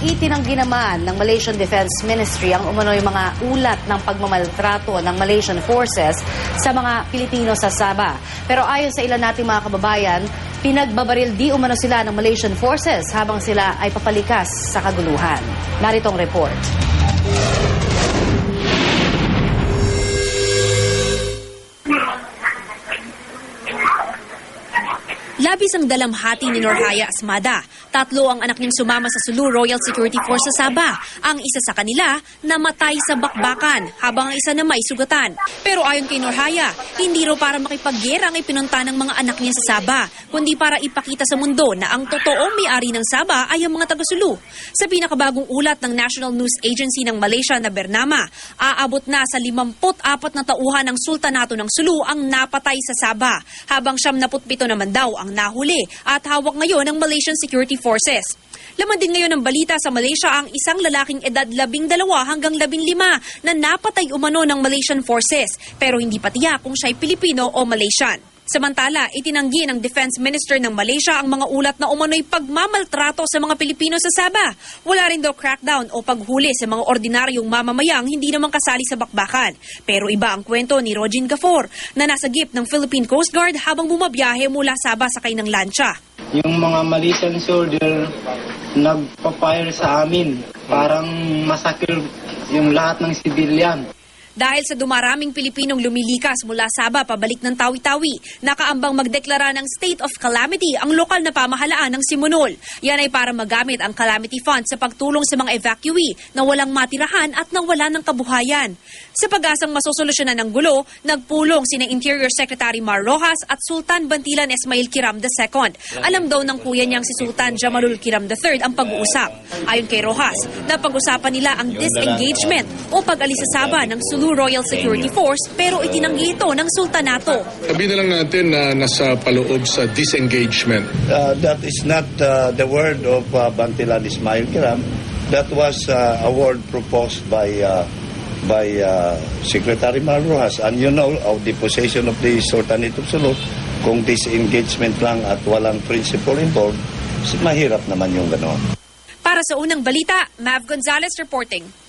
itinanggi naman ng Malaysian Defense Ministry ang umano'y mga ulat ng pagmamaltrato ng Malaysian forces sa mga Pilipino sa Sabah. Pero ayon sa ilan nating mga kababayan, pinagbabaril di umano sila ng Malaysian forces habang sila ay papalikas sa kaguluhan. Narito ang report. Labis ang dalamhati ni Norhaya Asmada. Tatlo ang anak niyang sumama sa Sulu Royal Security Force sa Sabah. Ang isa sa kanila, namatay sa bakbakan, habang ang isa na may sugatan. Pero ayon kay Norhaya, hindi raw para makipaggera ang ipinunta ng mga anak niya sa Sabah, kundi para ipakita sa mundo na ang totoong may-ari ng Sabah ay ang mga taga-Sulu. Sa pinakabagong ulat ng National News Agency ng Malaysia na Bernama, aabot na sa 54 na tauhan ng Sultanato ng Sulu ang napatay sa Sabah, habang 77 naman daw ang nahuli at hawak ngayon ng Malaysian Security Forces. Laman din ngayon ng balita sa Malaysia ang isang lalaking edad 12 hanggang 15 na napatay umano ng Malaysian Forces pero hindi pa tiyak kung siya'y Pilipino o Malaysian. Samantala, itinanggi ng Defense Minister ng Malaysia ang mga ulat na umano'y pagmamaltrato sa mga Pilipino sa Sabah. Wala rin daw crackdown o paghuli sa mga ordinaryong mamamayang hindi naman kasali sa bakbakan. Pero iba ang kwento ni Rogin Gafor na nasa gip ng Philippine Coast Guard habang bumabiyahe mula Sabah sakay ng lancha. Yung mga Malaysian soldier nagpa-fire sa amin. Parang masakil yung lahat ng civilian. Dahil sa dumaraming Pilipinong lumilikas mula Sabah pabalik ng Tawi-Tawi, nakaambang magdeklara ng state of calamity ang lokal na pamahalaan ng Simunol. Yan ay para magamit ang calamity fund sa pagtulong sa mga evacuee na walang matirahan at nawala ng kabuhayan. Sa pag-asang masosolusyonan ng gulo, nagpulong sina Interior Secretary Mar Rojas at Sultan Bantilan Esmail Kiram II. Alam daw ng kuya niyang si Sultan Jamalul Kiram III ang pag-uusap. Ayon kay Rojas, napag-usapan nila ang disengagement o pag-alis sa Sabah Sulu Royal Security Force pero itinanggi ito ng Sultanato. Sabihin na lang natin na nasa paloob sa disengagement. Uh, that is not uh, the word of uh, Bantilan Ismail Kiram. That was uh, a word proposed by uh, by uh, Secretary Marrojas. And you know, of the position of the Sultanate of Sulu, kung disengagement lang at walang principle involved, mahirap naman yung gano'n. Para sa unang balita, Mav Gonzalez reporting.